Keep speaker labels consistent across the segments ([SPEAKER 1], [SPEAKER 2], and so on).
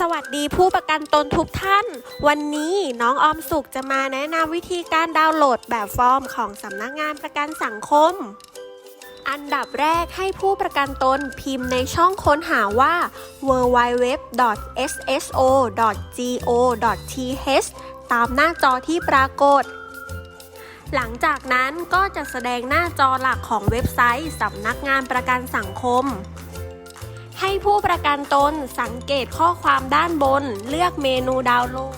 [SPEAKER 1] สวัสดีผู้ประกันตนทุกท่าน วันนี้น้องออมสุขจะมาแนะนำวิธีการดาวน์โหลดแบบฟอร์มของสำนักงานประกันสังคม อันดับแรกให้ผู้ประกันตนพิมพ์ในช่องค้นหาว่า www.sso.go.th ตามหน้าจอที่ปรากฏ หลังจากนั้นก็จะแสดงหน้าจอหลักของเว็บไซต์สำนักงานประกันสังคม ให้ผู้ประกันตนสังเกตข้อความด้านบน เลือกเมนูดาวน์โหลด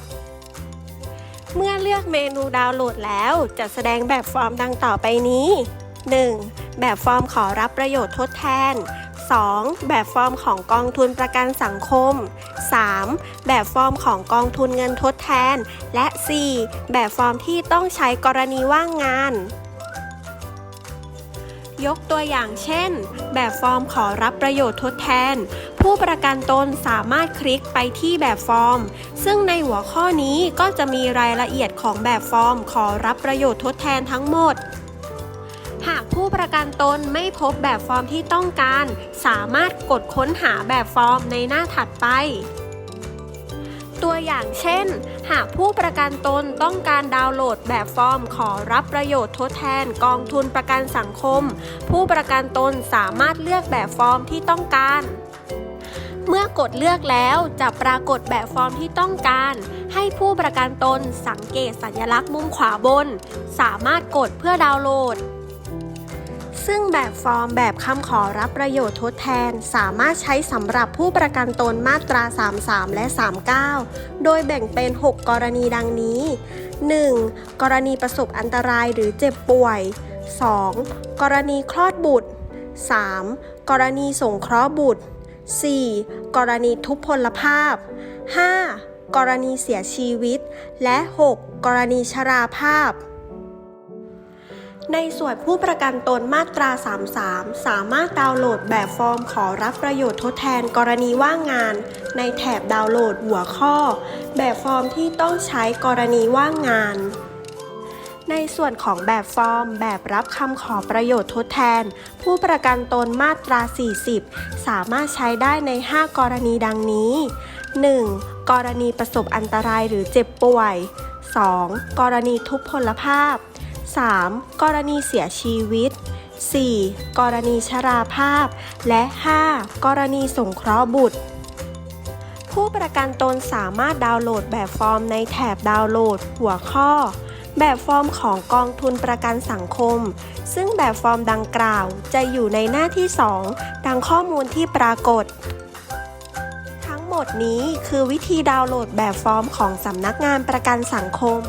[SPEAKER 1] เมื่อเลือกเมนูดาวน์โหลดแล้ว จะแสดงแบบฟอร์มดังต่อไปนี้ 1. แบบฟอร์มขอรับประโยชน์ทดแทน 2. แบบฟอร์มของกองทุนประกันสังคม 3. แบบฟอร์มของกองทุนเงินทดแทน และ 4. แบบฟอร์มที่ต้องใช้กรณีว่างงาน ยกตัวอย่างเช่น แบบฟอร์มขอรับประโยชน์ทดแทน ผู้ประกันตนสามารถคลิกไปที่แบบฟอร์ม ซึ่งในหัวข้อนี้ก็จะมีรายละเอียดของแบบฟอร์ม ขอรับประโยชน์ทดแทนทั้งหมด หากผู้ประกันตนไม่พบแบบฟอร์มที่ต้องการ สามารถกดค้นหาแบบฟอร์มในหน้าถัดไปตัวอย่างเช่น หากผู้ประกันตนต้องการดาวน์โหลดแบบฟอร์มขอรับประโยชน์ทดแทนกองทุนประกันสังคม ผู้ประกันตนสามารถเลือกแบบฟอร์มที่ต้องการ เมื่อกดเลือกแล้วจะปรากฏแบบฟอร์มที่ต้องการ ให้ผู้ประกันตนสังเกตสัญลักษณ์มุมขวาบน สามารถกดเพื่อดาวน์โหลด ซึ่งแบบฟอร์มแบบคำขอรับประโยชน์ทดแทน สามารถใช้สำหรับผู้ประกันตนมาตรา 33 และ 39 โดยแบ่งเป็น 6 กรณีดังนี้ 1. กรณีประสบอันตรายหรือเจ็บป่วย 2. กรณีคลอดบุตร 3. กรณีส่งเคราะห์บุตร 4. กรณีทุพพลภาพ 5. กรณีเสียชีวิต และ 6. กรณีชราภาพ ในส่วนผู้ประกันตนมาตรา 33 สามารถดาวน์โหลดแบบฟอร์มขอรับประโยชน์ทดแทนกรณีว่างงาน ในแถบดาวน์โหลดหัวข้อ แบบฟอร์มที่ต้องใช้กรณีว่างงาน ในส่วนของแบบฟอร์ม แบบรับคำขอประโยชน์ทดแทน ผู้ประกันตนมาตรา 40 สามารถใช้ได้ใน 5 กรณีดังนี้ 1. กรณีประสบอันตรายหรือเจ็บป่วย 2. กรณีทุพพลภาพ 3. กรณีเสียชีวิต 4. กรณีชราภาพ และ 5. กรณีสงเคราะห์บุตร ผู้ประกันตนสามารถดาวน์โหลดแบบฟอร์มในแถบดาวน์โหลด หัวข้อ แบบฟอร์มของกองทุนประกันสังคม ซึ่งแบบฟอร์มดังกล่าวจะอยู่ในหน้าที่ 2 ดังข้อมูลที่ปรากฏ ทั้งหมดนี้คือวิธีดาวน์โหลดแบบฟอร์มของสำนักงานประกันสังคม